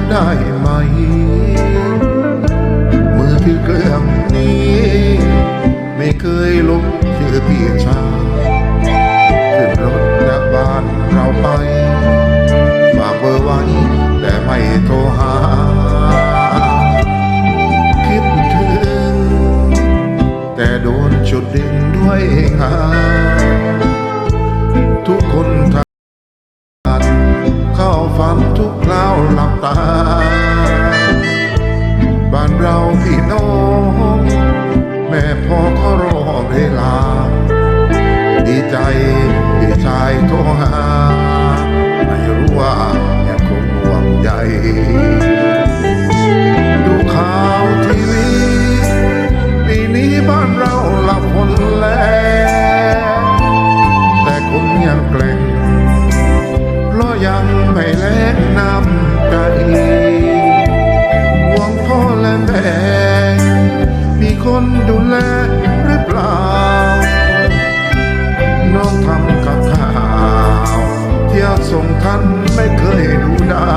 ำได้ไหม มือถือเครื่องนี้ ไม่เคยลบชื่อพี่ชาขึ้นรถจากบ้านเราไป ฝากเบอร์ไว้ แต่ไม่โทรหา คิดถึง แต่โดนจุดดึงด้วยงา ทุกคราวหลับตา ท่านไม่เคยดูดา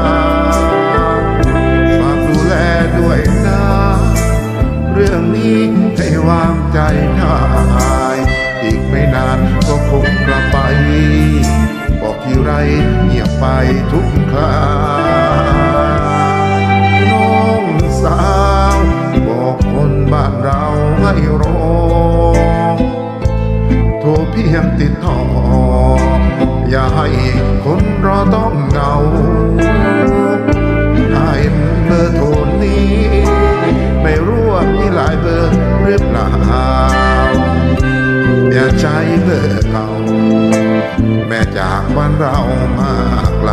ฝากดูแลด้วยนะเรื่องนี้ให้วางใจได้อีกไม่นานก็คงกลับไป บอกที่ไรเงียบไปทุกคราน้องสาว บอกคนบ้านเราให้รอ เพียงติดต่อ อย่าให้คนรอต้องเหงาได้เบอร์โทรนี้ ไม่รู้ว่ามีหลายเบอร์หรือเปล่า อย่าใช้เบอร์เก่า แม่จากบ้านเรามาไกล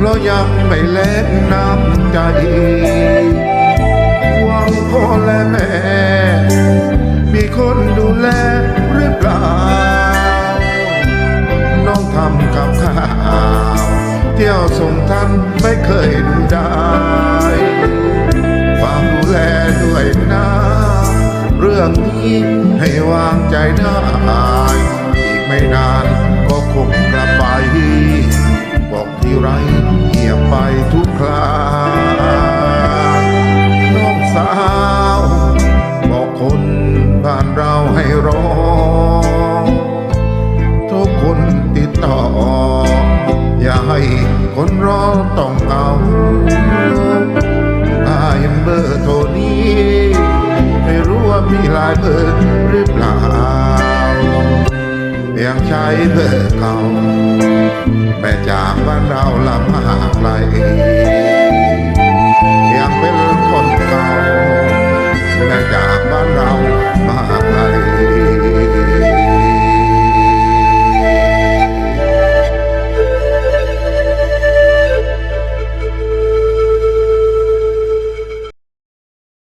เพราะยังไม่แลกน้ำใจหวังพ่อและแม่ มีคนดูแลหรือเปล่า น้องทำกับข้าวเที่ยวส่งท่านไม่เคยดูได้ความดูแลด้วยนะเรื่องนี้ให้วางใจได้ อีกไม่นาน ไรเงียบไปทุกคราน้องสาว บอกคนบ้านเราให้รอ ทุกคนติดต่อ อย่าให้คนรอต้องเหงาอายเบอร์โทรนี้ ไม่รู้ว่ามีหลายเบอร์ ใช้เบอร์เก่าแม่จากบ้านเราลำหากไกล